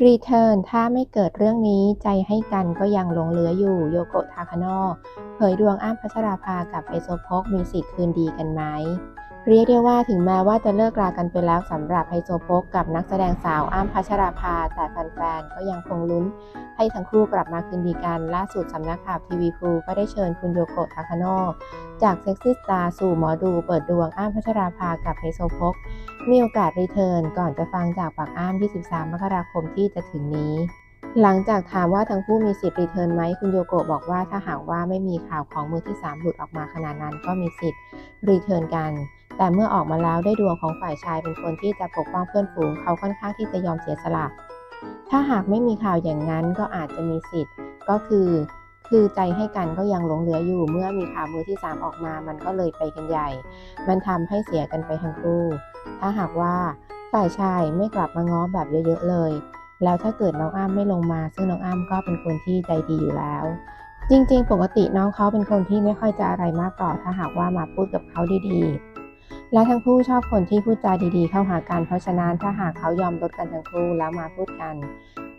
รีเทิร์นถ้าไม่เกิดเรื่องนี้ใจให้กันก็ยังหลงเหลืออยู่โยโกะทาคาโนอเผยดวงอ้มพัชราภากับไอโซโพกมีสิทธิ์คืนดีกันไหม เรียกได้ว่าถึงแม้ว่าจะเลิกรากันไปแล้วสำหรับไฮโซโพกกับนักแสดงสาวอ้ำพัชราภา แต่แฟนๆ ก็ยังคงลุ้น ให้ทั้งคู่กลับมาคืนดีกัน ล่าสุดสำนักข่าวทีวีพูก็ได้เชิญคุณโยโกะทาคาโนะจากเซ็กซี่สตาร์สู่หมอดูเปิดดวงอ้ำพัชราภากับไฮโซโพกมีโอกาสรีเทิร์นก่อนจะฟังจากปากอ้า23 มกราคมที่จะถึงนี้หลังจากถามว่าทั้งคู่มีสิทธิ์รีเทิร์นไหมคุณโยโกะบอกว่าถ้าหากว่าไม่มีข่าวของมือที่ 3 หลุดออกมาขนาดนั้นก็มีสิทธิ์รีเทิร์นกัน แต่เมื่อออกมาแล้วได้ดวงของฝ่ายชายเป็นคนที่จะปกป้องเพื่อนฝูงเขาค่อนข้างที่จะยอมเสียสละถ้าหากไม่มีข่าวอย่างนั้นก็อาจจะมีสิทธิ์ก็คือคือใจให้กันก็ยังหลงเหลืออยู่ เมื่อมีข่าวมือที่ 3 ออกมา มันก็เลยไปกันใหญ่ มันทำให้เสียกันไปทั้งคู่ ถ้าหากว่าฝ่ายชายไม่กลับมาง้อแบบเยอะๆเลย แล้วถ้าเกิดน้องอ้ำไม่ลงมา ซึ่งน้องอ้ำก็เป็นคนที่ใจดีอยู่แล้ว จริงๆ ปกติน้องเขาเป็นคนที่ไม่ค่อยจะอะไรมากต่อ ถ้าหากว่ามาพูดกับเขาดีๆ และทั้งคู่ชอบคนที่พูดจาดีๆ เข้าหากัน เพราะฉะนั้นถ้าหากเขายอมลดกันทั้งคู่แล้วมาพูดกัน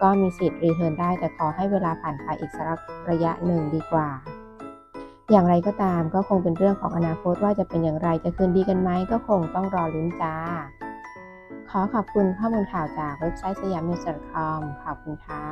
ก็มีสิทธิ์รีเทิร์นได้แต่ขอให้เวลาผ่านไปอีกสักระยะหนึ่งดีกว่า อย่างไรก็ตามก็คงเป็นเรื่องของอนาคตว่าจะเป็นอย่างไรจะคืนดีกันไหมก็คงต้องรอลุ้นจ้า ขอขอบคุณข้อมูลข่าวจากเว็บไซต์สยามนิวส์ .com ขอบคุณค่ะ